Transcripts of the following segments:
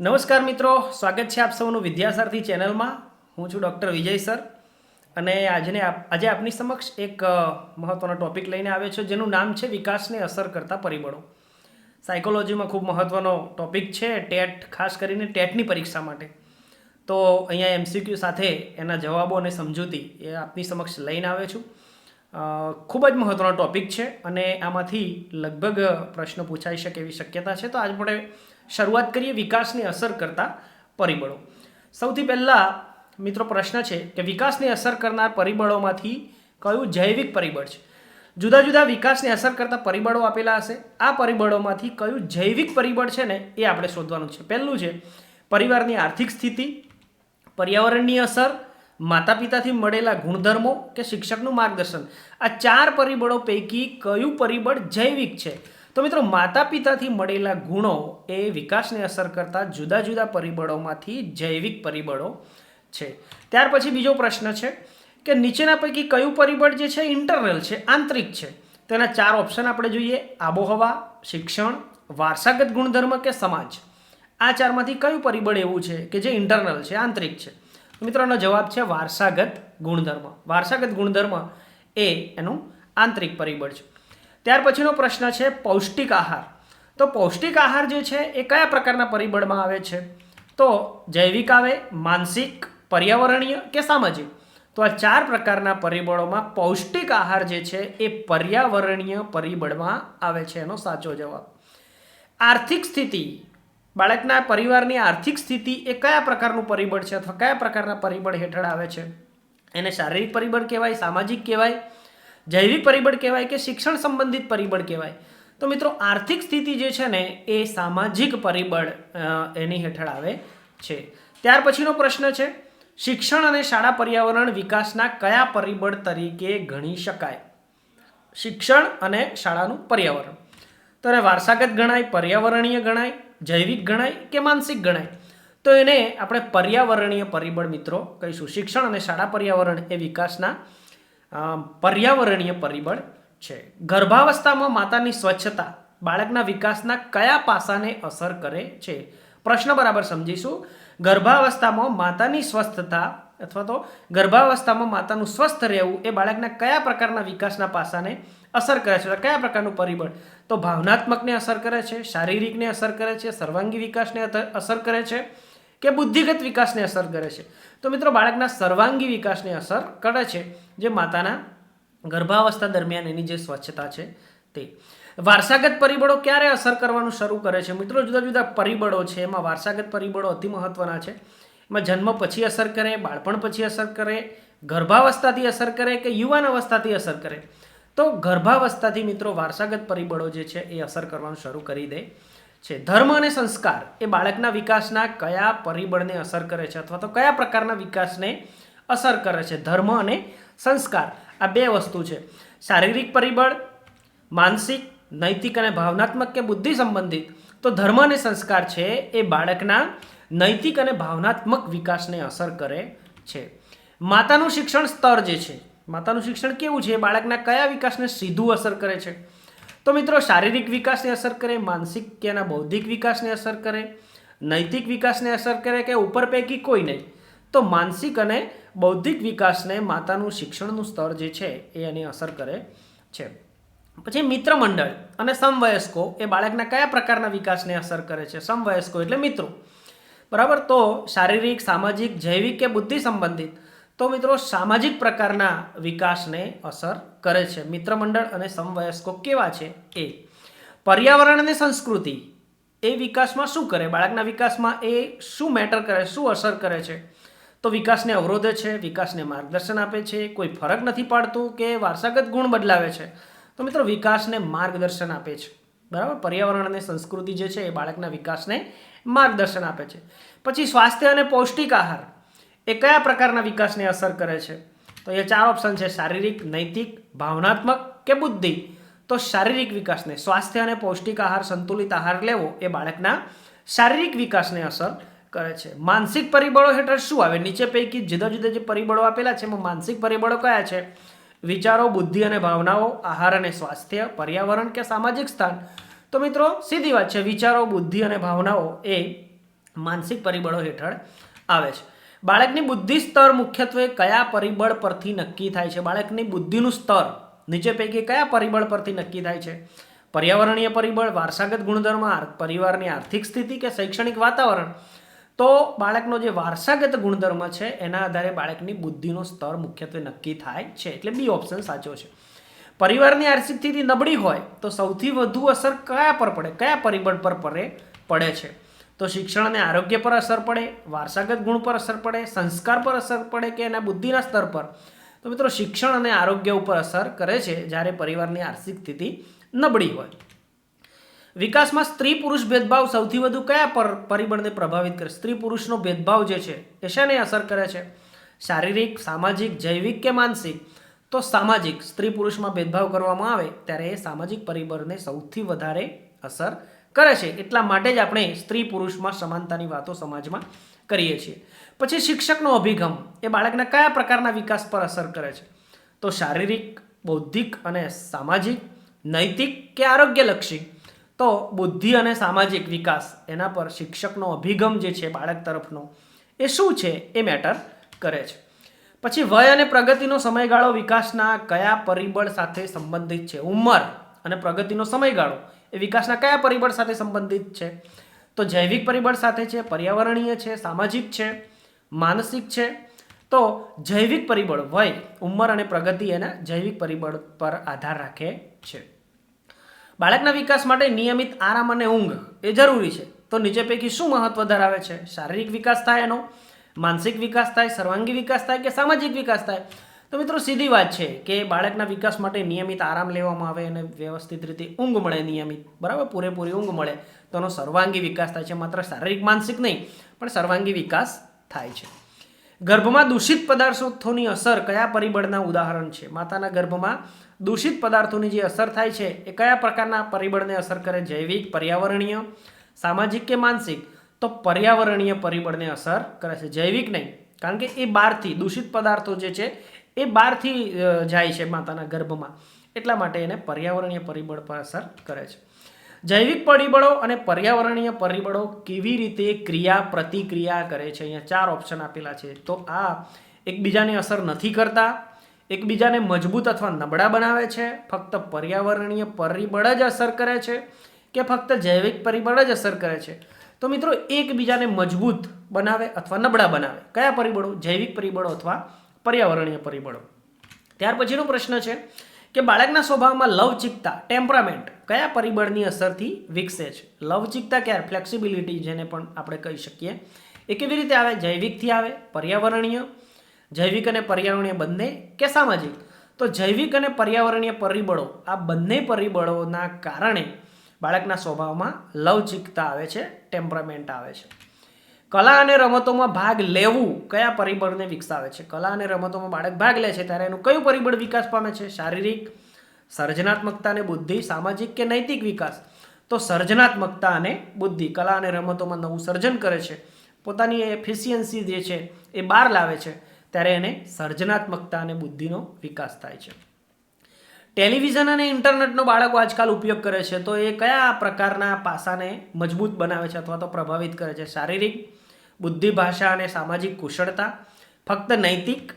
નમસ્કાર મિત્રો, સ્વાગત છે આપ સૌનું વિદ્યાસારથી ચેનલમાં. હું છું ડૉક્ટર વિજય સર અને આજને આજે આપની સમક્ષ એક મહત્ત્વનો ટોપિક લઈને આવ્યો છે, જેનું નામ છે વિકાસને અસર કરતા પરિબળો. સાયકોલોજીમાં ખૂબ મહત્ત્વનો ટોપિક છે ટેટ, ખાસ કરીને ટેટની પરીક્ષા માટે. તો અહીંયા એમસીક્યુ સાથે એના જવાબો અને સમજૂતી એ આપની સમક્ષ લઈને આવ્યો છું. ખૂબ જ મહત્ત્વનો ટોપિક છે અને આમાંથી લગભગ પ્રશ્ન પૂછાઈ શકે એવી શક્યતા છે. તો આજ આપણે શરૂઆત કરીએ વિકાસની અસર કરતા પરિબળો. સૌથી પહેલાં મિત્રો પ્રશ્ન છે કે વિકાસની અસર કરનાર પરિબળોમાંથી કયું જૈવિક પરિબળ છે? જુદા જુદા વિકાસને અસર કરતા પરિબળો આપેલા હશે. આ પરિબળોમાંથી કયું જૈવિક પરિબળ છે ને એ આપણે શોધવાનું છે. પહેલું છે પરિવારની આર્થિક સ્થિતિ, પર્યાવરણની અસર માતા પિતાથી મળેલા ગુણધર્મો કે શિક્ષકનું માર્ગદર્શન. આ ચાર પરિબળો પૈકી કયું પરિબળ જૈવિક છે? તો મિત્રો માતા પિતાથી મળેલા ગુણો એ વિકાસને અસર કરતા જુદા જુદા પરિબળોમાંથી જૈવિક પરિબળો છે. ત્યાર પછી બીજો પ્રશ્ન છે કે નીચેના પૈકી કયું પરિબળ જે છે ઇન્ટરનલ છે, આંતરિક છે? તેના ચાર ઓપ્શન આપણે જોઈએ. આબોહવા, શિક્ષણ, વારસાગત ગુણધર્મ કે સમાજ? આ ચારમાંથી કયું પરિબળ એવું છે કે જે ઇન્ટરનલ છે, આંતરિક છે? મિત્રોનો જવાબ છે વારસાગત ગુણધર્મ. વારસાગત ગુણધર્મ એ એનું આંતરિક પરિબળ છે. ત્યાર પછીનો પ્રશ્ન છે પૌષ્ટિક આહાર. તો પૌષ્ટિક આહાર જે છે એ કયા પ્રકારના પરિબળમાં આવે છે? તો જૈવિક આવે, માનસિક, પર્યાવરણીય કે સામાજિક? તો આ ચાર પ્રકારના પરિબળોમાં પૌષ્ટિક આહાર જે છે એ પર્યાવરણીય પરિબળમાં આવે છે એનો સાચો જવાબ. આર્થિક સ્થિતિ. બાળકના પરિવારની આર્થિક સ્થિતિ એ કયા પ્રકારનું પરિબળ છે અથવા કયા પ્રકારના પરિબળ હેઠળ આવે છે? એને શારીરિક પરિબળ કહેવાય, સામાજિક કહેવાય જૈવિક પરિબળ કહેવાય કે શિક્ષણ સંબંધિત પરિબળ કહેવાય. તો મિત્રો, આર્થિક સ્થિતિ જે છે ને, એ સામાજિક પરિબળ એની હેઠળ આવે છે. ત્યાર પછીનો પ્રશ્ન છે, શિક્ષણ અને શાળા પર્યાવરણ વિકાસના કયા પરિબળ તરીકે ગણી શકાય? શિક્ષણ અને શાળાનું પર્યાવરણ. તો એને વારસાગત ગણાય, પર્યાવરણીય ગણાય, જૈવિક ગણાય કે માનસિક ગણાય? તો એને આપણે પર્યાવરણીય પરિબળ મિત્રો કહીશું. શિક્ષણ અને શાળા પર્યાવરણ એ વિકાસના પર્યાવરણીય પરિબળ છે. ગર્ભાવસ્થામાં માતાની સ્વચ્છતા બાળકના વિકાસના કયા પાસાને અસર કરે છે? પ્રશ્ન બરાબર સમજીશું. ગર્ભાવસ્થામાં માતાની સ્વસ્થતા અથવા તો ગર્ભાવસ્થામાં માતાનું સ્વસ્થ રહેવું એ બાળકના કયા પ્રકારના વિકાસના પાસાને અસર કરે છે? કયા પ્રકારનું પરિબળ? તો ભાવનાત્મકને અસર કરે છે, શારીરિકને અસર કરે છે, સર્વાંગી વિકાસને અસર કરે છે. કે બુદ્ધિગત વિકાસને અસર કરે છે. તો મિત્રો, બાળકના સર્વાંગી વિકાસને અસર કરે છે. જે માતાના ગર્ભાવસ્થા દરમિયાન એની જે સ્વચ્છતા છે તે. વારસાગત પરિબળો ક્યારે અસર કરવાનું શરૂ કરે છે? મિત્રો, જુદા જુદા પરિબળો છે. એમાં વારસાગત પરિબળો અતિ મહત્વના છે. એમાં જન્મ પછી અસર કરે, બાળપણ પછી અસર કરે, ગર્ભાવસ્થાથી અસર કરે કે યુવાન અવસ્થાથી અસર કરે? તો ગર્ભાવસ્થાથી મિત્રો, વારસાગત પરિબળો જે છે એ અસર કરવાનું શરૂ કરી દે. છે. ધર્મ અને સંસ્કાર એ બાળકના વિકાસના કયા પરિબળને અસર કરે છે અથવા તો કયા પ્રકારના વિકાસને અસર કરે છે. ધર્મ અને સંસ્કાર આ બે વસ્તુ છે. શારીરિક પરિબળ, માનસિક, નૈતિક અને ભાવનાત્મક કે બુદ્ધિ સંબંધિત, તો ધર્મ અને સંસ્કાર છે એ બાળકના નૈતિક અને ભાવનાત્મક વિકાસને અસર કરે છે. માતાનું શિક્ષણ સ્તર જે છે, માતાનું શિક્ષણ કેવું છે? બાળકના કયા વિકાસને સીધું અસર કરે છે? તો મિત્રો, શારીરિક વિકાસને અસર કરે, માનસિક કે એના બૌદ્ધિક વિકાસને અસર કરે, નૈતિક વિકાસને અસર કરે કે ઉપર પૈકી કોઈ નહીં? તો માનસિક અને બૌદ્ધિક વિકાસને માતાનું શિક્ષણનું સ્તર જે છે એ એની અસર કરે છે. પછી મિત્ર મંડળ અને સમવયસ્કો એ બાળકના કયા પ્રકારના વિકાસને અસર કરે છે? સમવયસ્કો એટલે મિત્રો. બરાબર? તો શારીરિક, સામાજિક, જૈવિક કે બુદ્ધિ સંબંધિત. તો મિત્રો સામાજિક પ્રકારના વિકાસને અસર કરે છે. મિત્રમંડળ અને સમવયસ્કો કેવા છે? એ. પર્યાવરણ અને સંસ્કૃતિ. એ વિકાસમાં શું કરે? બાળકના વિકાસમાં એ શું મેટર કરે? શું અસર કરે છે? તો વિકાસને અવરોધે છે, વિકાસને માર્ગદર્શન આપે છે, કોઈ ફરક નથી પાડતું કે વારસાગત ગુણ બદલાવે છે. તો મિત્રો વિકાસને માર્ગદર્શન આપે છે. બરાબર? પર્યાવરણ અને સંસ્કૃતિ જે છે એ બાળકના વિકાસને માર્ગદર્શન આપે છે. પછી સ્વાસ્થ્ય અને પૌષ્ટિક આહાર. એ કયા પ્રકારના વિકાસને અસર કરે છે? તો એ ચાર ઓપ્શન છે, શારીરિક, નૈતિક, ભાવનાત્મક કે બુદ્ધિ. તો શારીરિક વિકાસને સ્વાસ્થ્ય અને પૌષ્ટિક આહાર, સંતુલિત આહાર લેવો એ બાળકના શારીરિક વિકાસને અસર કરે છે. માનસિક પરિબળો હેઠળ શું આવે? નીચે પૈકી જુદા જુદા જે પરિબળો આપેલા છે, એમાં માનસિક પરિબળો કયા છે? વિચારો, બુદ્ધિ અને ભાવનાઓ, આહાર અને સ્વાસ્થ્ય, પર્યાવરણ કે સામાજિક સ્થાન? તો મિત્રો, સીધી વાત છે, વિચારો, બુદ્ધિ અને ભાવનાઓ એ માનસિક પરિબળો હેઠળ આવે છે. બાળકની બુદ્ધિ સ્તર મુખ્યત્વે કયા પરિબળ પરથી નક્કી થાય છે? બાળકની બુદ્ધિનું સ્તર નીચે પૈકી કયા પરિબળ પરથી નક્કી થાય છે? પર્યાવરણીય પરિબળ, વારસાગત ગુણધર્મ પરિવારની આર્થિક સ્થિતિ કે શૈક્ષણિક વાતાવરણ? તો બાળકનો જે વારસાગત ગુણધર્મ છે, એના આધારે બાળકની બુદ્ધિનો સ્તર મુખ્યત્વે નક્કી થાય છે. એટલે બી ઓપ્શન સાચો છે. પરિવારની આર્થિક સ્થિતિ નબળી હોય તો સૌથી વધુ અસર કયા પર પડે? કયા પરિબળ પર પડે પડે છે? તો શિક્ષણ અને આરોગ્ય પર અસર પડે, વારસાગત ગુણ પર અસર પડે, સંસ્કાર પર અસર પડે કે એના બુદ્ધિના સ્તર પર? તો મિત્રો શિક્ષણ અને આરોગ્ય ઉપર અસર કરે છે જ્યારે પરિવારની આર્થિક સ્થિતિ નબળી હોય. વિકાસમાં સ્ત્રી પુરુષ ભેદભાવ સૌથી વધુ કયા પર પરિબળને પ્રભાવિત કરે? સ્ત્રી પુરુષનો ભેદભાવ જે છે, એ શેને અસર કરે છે? શારીરિક, સામાજિક, જૈવિક કે માનસિક? તો સામાજિક, સ્ત્રી પુરુષમાં ભેદભાવ કરવામાં આવે ત્યારે એ સામાજિક પરિબળને સૌથી વધારે અસર કરે છે એટલા માટે જ આપણે સ્ત્રી પુરુષમાં સમાનતાની વાતો સમાજમાં કરીએ છીએ. પછી શિક્ષકનો અભિગમ, એ બાળકના કયા પ્રકારના વિકાસ પર અસર કરે છે? તો શારીરિક, બૌદ્ધિક અને સામાજિક, નૈતિક કે આરોગ્યલક્ષી? તો બુદ્ધિ અને સામાજિક વિકાસ, એના પર શિક્ષકનો અભિગમ જે છે બાળક તરફનો, એ શું છે? એ મેટર કરે છે. પછી વય અને પ્રગતિનો સમયગાળો વિકાસના કયા પરિબળ સાથે સંબંધિત છે? ઉંમર અને પ્રગતિનો સમયગાળો એ વિકાસના કયા પરિબળ સાથે સંબંધિત છે? તો જૈવિક પરિબળ સાથે છે, પર્યાવરણીય છે, સામાજિક છે, માનસિક છે. તો જૈવિક પરિબળ વય, ઉંમર અને પ્રગતિ એના જૈવિક પરિબળ પર આધાર રાખે છે. બાળકના વિકાસ માટે નિયમિત આરામ અને ઊંઘ એ જરૂરી છે. તો નીચે પૈકી શું મહત્વ ધરાવે છે? શારીરિક વિકાસ થાય એનો, માનસિક વિકાસ થાય, સર્વાંગી વિકાસ થાય કે સામાજિક વિકાસ થાય? તો મિત્રો સીધી વાત છે કે બાળકના વિકાસ માટે નિયમિત આરામ લેવામાં આવે અને વ્યવસ્થિત રીતે ઊંઘ મળે નિયમિત. બરાબર? પૂરેપૂરી ઊંઘ મળે. તો એનો સર્વાંગી વિકાસ થાય છે. માત્ર શારીરિક, માનસિક નહીં, પણ સર્વાંગી વિકાસ થાય છે. ગર્ભમાં દૂષિત પદાર્થોની અસર કયા પરિબળના ઉદાહરણ છે? માતાના ગર્ભમાં દૂષિત પદાર્થોની જે અસર થાય છે, એ કયા પ્રકારના પરિબળને અસર કરે? જૈવિક, પર્યાવરણીય, સામાજિક કે માનસિક? તો પર્યાવરણીય પરિબળને અસર કરે છે. જૈવિક નહીં. કારણ કે એ બહારથી દૂષિત પદાર્થો જે છે એ બહારથી જાય છે માતાના ગર્ભમાં. એટલા માટે એને પર્યાવરણીય પરિબળ પર અસર કરે છે. જૈવિક પરિબળો અને પર્યાવરણીય પરિબળો કેવી રીતે ક્રિયા પ્રતિક્રિયા કરે છે? અહીંયા ચાર ઓપ્શન આપેલા છે. તો આ એકબીજાને અસર નથી કરતા, એકબીજાને મજબૂત અથવા નબળા બનાવે છે, ફક્ત પર્યાવરણીય પરિબળ જ અસર કરે છે કે ફક્ત જૈવિક પરિબળ જ અસર કરે છે? તો મિત્રો, એકબીજાને મજબૂત બનાવે અથવા નબળા બનાવે. કયા પરિબળો? જૈવિક પરિબળો અથવા પર્યાવરણીય પરિબળો. ત્યાર પછીનો પ્રશ્ન છે કે બાળકના સ્વભાવમાં લવચિકતા, ટેમ્પરામેન્ટ કયા પરિબળની અસરથી વિકસે છે? લવચિકતા ક્યારે? ફ્લેક્સિબિલિટી જેને પણ આપણે કહી શકીએ. એ કેવી રીતે આવે? જૈવિકથી આવે? પર્યાવરણીય? જૈવિક અને પર્યાવરણીય બંને કે સામાજિક? તો જૈવિક અને પર્યાવરણીય પરિબળો આ બંને પરિબળોના કારણે બાળકના સ્વભાવમાં લવચિકતા આવે છે, ટેમ્પરામેન્ટ આવે છે. કલા અને રમતોમાં ભાગ લેવું કયા પરિબળને વિકસાવે છે? કલા અને રમતોમાં બાળક ભાગ લે છે ત્યારે એનું કયું પરિબળ વિકાસ પામે છે? શારીરિક સર્જનાત્મકતા અને બુદ્ધિ, સામાજિક કે નૈતિક વિકાસ? તો સર્જનાત્મકતા અને બુદ્ધિ, કલા અને રમતોમાં નવું સર્જન કરે છે. પોતાની એફિશિયન્સી જે છે એ બહાર લાવે છે ત્યારે એને સર્જનાત્મકતા અને બુદ્ધિનો વિકાસ થાય છે. ટેલિવિઝન અને ઇન્ટરનેટનો બાળકો આજકાલ ઉપયોગ કરે છે તો એ કયા પ્રકારના પાસાને મજબૂત બનાવે છે અથવા તો પ્રભાવિત કરે છે? શારીરિક બુદ્ધિ ભાષા અને સામાજિક કુશળતા, ફક્ત નૈતિક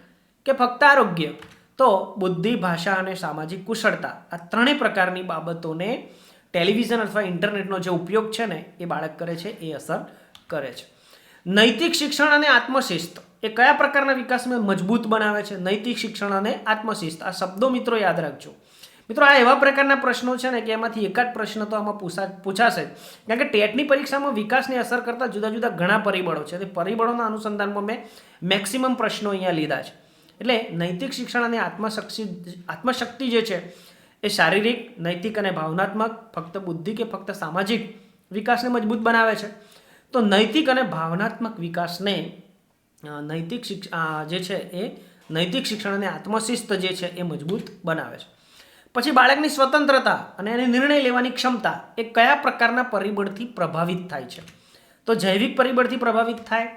કે ફક્ત આરોગ્ય? તો બુદ્ધિ ભાષા અને સામાજિક કુશળતા, આ ત્રણેય પ્રકારની બાબતોને ટેલિવિઝન અથવા ઇન્ટરનેટનો જે ઉપયોગ છે ને, એ બાળક કરે છે, એ અસર કરે છે. નૈતિક શિક્ષણ અને આત્મશિસ્ત, એ કયા પ્રકારના વિકાસને મજબૂત બનાવે છે? નૈતિક શિક્ષણ અને આત્મશિસ્ત, આ શબ્દો મિત્રો યાદ રાખજો. મિત્રો, આ એવા પ્રકારના પ્રશ્નો છે ને કે એમાંથી એકાદ પ્રશ્ન તો આમાં પૂછા પૂછાશે. કારણ કે ટેટની પરીક્ષામાં વિકાસને અસર કરતા જુદા જુદા ઘણા પરિબળો છે પરિબળોના અનુસંધાનમાં મેં મેક્સિમમ પ્રશ્નો અહીંયા લીધા છે. એટલે નૈતિક શિક્ષણ અને આત્મશક્તિ આત્મશક્તિ જે છે, એ શારીરિક, નૈતિક અને ભાવનાત્મક, ફક્ત બુદ્ધિ કે ફક્ત સામાજિક વિકાસને મજબૂત બનાવે છે. તો નૈતિક અને ભાવનાત્મક વિકાસને નૈતિક શિક્ષ જે છે એ નૈતિક શિક્ષણ અને આત્મશિસ્ત જે છે એ મજબૂત બનાવે છે. પછી બાળકની સ્વતંત્રતા અને એની નિર્ણય લેવાની ક્ષમતા એ કયા પ્રકારના પરિબળથી પ્રભાવિત થાય છે? તો જૈવિક પરિબળથી પ્રભાવિત થાય,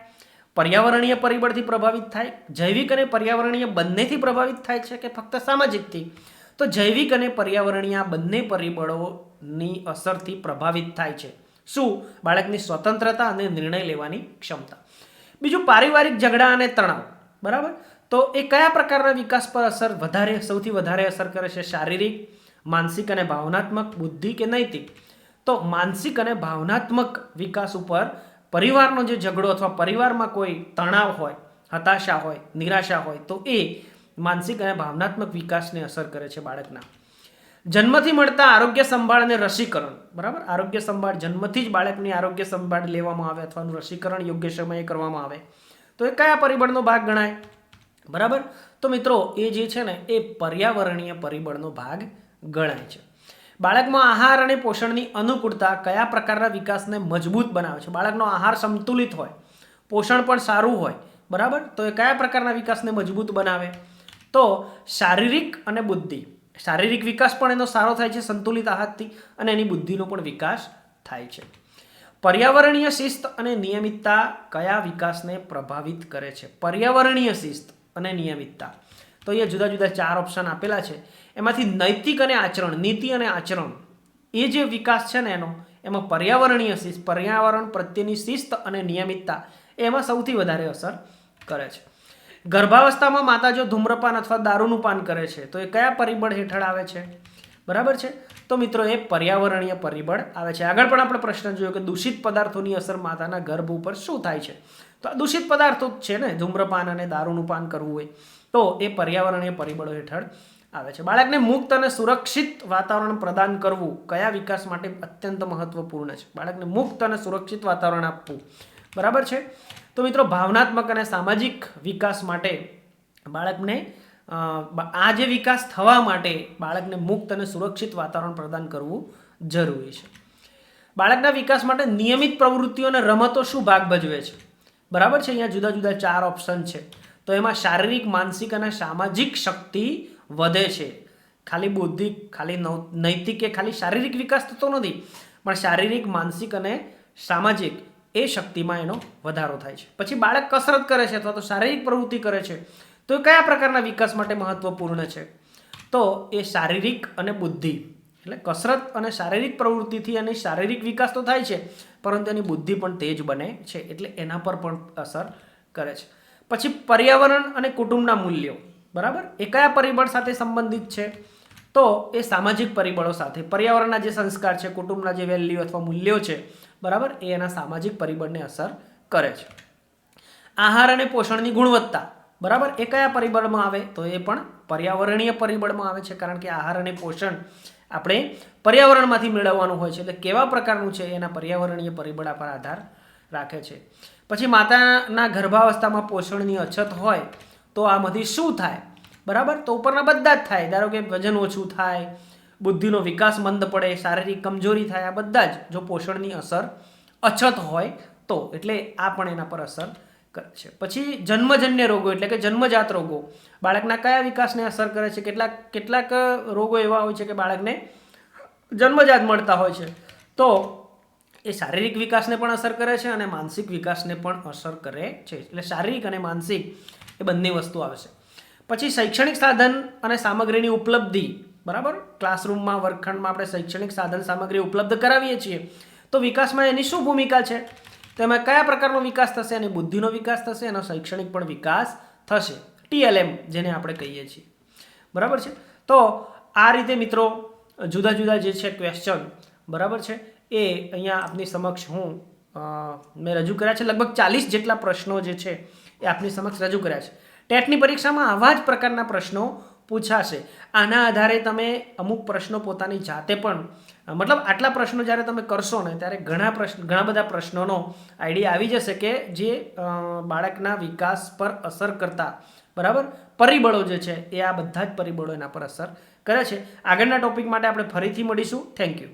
પર્યાવરણીય પરિબળથી પ્રભાવિત થાય, જૈવિક અને પર્યાવરણીય બંનેથી પ્રભાવિત થાય છે કે ફક્ત સામાજિકથી? તો જૈવિક અને પર્યાવરણીય બંને પરિબળોની અસરથી પ્રભાવિત થાય છે. શું? બાળકની સ્વતંત્રતા અને નિર્ણય લેવાની ક્ષમતા. બીજું પારિવારિક ઝઘડા અને તણાવ. બરાબર? તો એ કયા પ્રકારના વિકાસ પર અસર વધારે, સૌથી વધારે અસર કરે છે? શારીરિક, માનસિક અને ભાવનાત્મક, બુદ્ધિ કે નૈતિક? તો માનસિક અને ભાવનાત્મક વિકાસ ઉપર પરિવારનો જે ઝઘડો અથવા પરિવારમાં કોઈ તણાવ હોય, હતાશા હોય, નિરાશા હોય, તો એ માનસિક અને ભાવનાત્મક વિકાસને અસર કરે છે બાળકના. જન્મથી મળતા આરોગ્ય સંભાળ અને રસીકરણ, બરાબર? આરોગ્ય સંભાળ જન્મથી જ બાળકની આરોગ્ય સંભાળ લેવામાં આવે અથવાનું રસીકરણ યોગ્ય સમયે કરવામાં આવે. તો એ કયા પરિબળનો ભાગ ગણાય? બરાબર? તો મિત્રો, એ જે છે ને, એ પર્યાવરણીય પરિબળનો ભાગ ગણાય છે. બાળકમાં આહાર અને પોષણની અનુકૂળતા કયા પ્રકારના વિકાસને મજબૂત બનાવે છે? બાળકનો આહાર સંતુલિત હોય, પોષણ પણ સારું હોય, બરાબર? તો એ કયા પ્રકારના વિકાસને મજબૂત બનાવે? તો શારીરિક અને બુદ્ધિ. શારીરિક વિકાસ પણ એનો સારો થાય છે સંતુલિત આહારથી, અને એની બુદ્ધિનો પણ વિકાસ થાય છે. પર્યાવરણીય શિસ્ત અને નિયમિતતા કયા વિકાસને પ્રભાવિત કરે છે? પર્યાવરણીય શિસ્ત. અને નિયમિતતા. તો અહીંયા જુદા જુદા ચાર ઓપ્શન આપેલા છે. એમાંથી નૈતિક અને આચરણ, નીતિ અને આચરણ. એ જે વિકાસ છે ને એનો, એમાં પર્યાવરણીય શિસ્ત, પર્યાવરણ પ્રત્યેની શિસ્ત અને નિયમિતતા, એમાં સૌથી વધારે અસર કરે છે. ગર્ભાવસ્થામાં માતા જો ધૂમ્રપાન અથવા દારૂનું પાન કરે છે. તો એ કયા પરિબળ હેઠળ આવે છે? બરાબર છે? તો મિત્રો, એ પર્યાવરણીય પરિબળ આવે છે. આગળ પણ આપણે પ્રશ્ન જોયો કે દૂષિત પદાર્થોની અસર માતાના ગર્ભ ઉપર શું થાય છે? તો આ દૂષિત પદાર્થો જ છે ને, ધૂમ્રપાન અને દારૂનું પાન કરવું હોય, તો એ પર્યાવરણીય પરિબળો હેઠળ આવે છે. બાળકને મુક્ત અને સુરક્ષિત વાતાવરણ પ્રદાન કરવું કયા વિકાસ માટે અત્યંત મહત્વપૂર્ણ છે? બાળકને મુક્ત અને સુરક્ષિત વાતાવરણ આપવું. બરાબર છે? તો મિત્રો, ભાવનાત્મક અને સામાજિક વિકાસ માટે બાળકને આ જે વિકાસ થવા માટે બાળકને મુક્ત અને સુરક્ષિત વાતાવરણ પ્રદાન કરવું જરૂરી છે. બાળકના વિકાસ માટે નિયમિત પ્રવૃત્તિઓ અને રમતો શું ભાગ ભજવે છે? બરાબર છે? અહીંયા જુદા જુદા ચાર ઓપ્શન છે. તો એમાં શારીરિક, માનસિક અને સામાજિક શક્તિ વધે છે. ખાલી બુદ્ધિ, ખાલી નૈતિક કે ખાલી શારીરિક વિકાસ થતો નથી, પણ શારીરિક, માનસિક અને સામાજિક એ શક્તિમાં એનો વધારો થાય છે. પછી બાળક કસરત કરે છે અથવા તો શારીરિક પ્રવૃત્તિ કરે છે, તો એ કયા પ્રકારના વિકાસ માટે મહત્વપૂર્ણ છે? તો એ શારીરિક અને બુદ્ધિ. એટલે કસરત અને શારીરિક પ્રવૃત્તિથી એની શારીરિક વિકાસ તો થાય છે, પરંતુ એની બુદ્ધિ પણ તેજ બને છે, એટલે એના પર પણ અસર કરે છે. પછી પર્યાવરણ અને કુટુંબના મૂલ્યો, બરાબર? એ કયા પરિબળ સાથે સંબંધિત છે? તો એ સામાજિક પરિબળો સાથે. પર્યાવરણના જે સંસ્કાર છે, કુટુંબના જે વેલ્યુ અથવા મૂલ્યો છે, બરાબર? એ એના સામાજિક પરિબળને અસર કરે છે. આહાર અને પોષણની ગુણવત્તા, બરાબર? એ કયા પરિબળમાં આવે? તો એ પણ પર્યાવરણીય પરિબળમાં આવે છે, કારણ કે આહાર અને પોષણ આપણે પર્યાવરણમાંથી મેળવવાનું હોય છે. એટલે કેવા પ્રકારનું છે એના પર્યાવરણીય પરિબળ પર આધાર રાખે છે. પછી માતાના ગર્ભાવસ્થામાં પોષણની અછત હોય તો આમાંથી શું થાય? બરાબર? તો ઉપરના બધા જ થાય. ધારો કે વજન ઓછું થાય, બુદ્ધિનો વિકાસ મંદ પડે, શારીરિક કમજોરી થાય, આ બધા જ જો પોષણની અસર અછત હોય તો. એટલે આ પણ એના પર અસર કરે છે. પછી જન્મજન્ય રોગો એટલે કે જન્મજાત રોગો. બાળકના કયા વિકાસને અસર કરે છે? કેટલાક કેટલાક રોગો એવા હોય છે કે બાળકને જન્મજાત મળતા હોય છે. તો એ શારીરિક વિકાસને પણ અસર કરે છે અને માનસિક વિકાસને પણ અસર કરે છે. એટલે શારીરિક અને માનસિક એ બંને વસ્તુ આવે છે. પછી શૈક્ષણિક સાધન અને સામગ્રીની ઉપલબ્ધિ. બરાબર? ક્લાસરૂમમાં, વર્ગખંડમાં આપણે શૈક્ષણિક સાધન, સામગ્રી ઉપલબ્ધ કરાવીએ છીએ. તો વિકાસમાં એની શું ભૂમિકા છે? તેમાં કયા પ્રકારનો વિકાસ થશે અને બુદ્ધિનો વિકાસ થશે, એનો શૈક્ષણિક પણ વિકાસ થશે. ટીએલએમ, જેને આપણે કહીએ છીએ. બરાબર છે? તો આ રીતે મિત્રો, જુદા જુદા જે છે ક્વેશ્ચન બરાબર છે? એ અહીંયા આપની સમક્ષ હું મેં રજૂ કર્યા છે. લગભગ ચાલીસ જેટલા પ્રશ્નો જે છે એ આપની સમક્ષ રજૂ કર્યા છે. ટેટની પરીક્ષામાં આવા જ પ્રકારના પ્રશ્નો પૂછાશે. આના આધારે તમે અમુક પ્રશ્નો પોતાની જાતે પણ, મતલબ આટલા પ્રશ્નો જ્યારે તમે કરશો ને, ત્યારે ઘણા પ્રશ્ન, ઘણા બધા પ્રશ્નોનો આઈડિયા આવી જશે કે જે બાળકના વિકાસ પર અસર કરતા, બરાબર? પરિબળો જે છે એ આ બધા જ પરિબળો એના પર અસર કરે છે. આગળના ટોપિક માટે આપણે ફરીથી મળીશું. Thank you.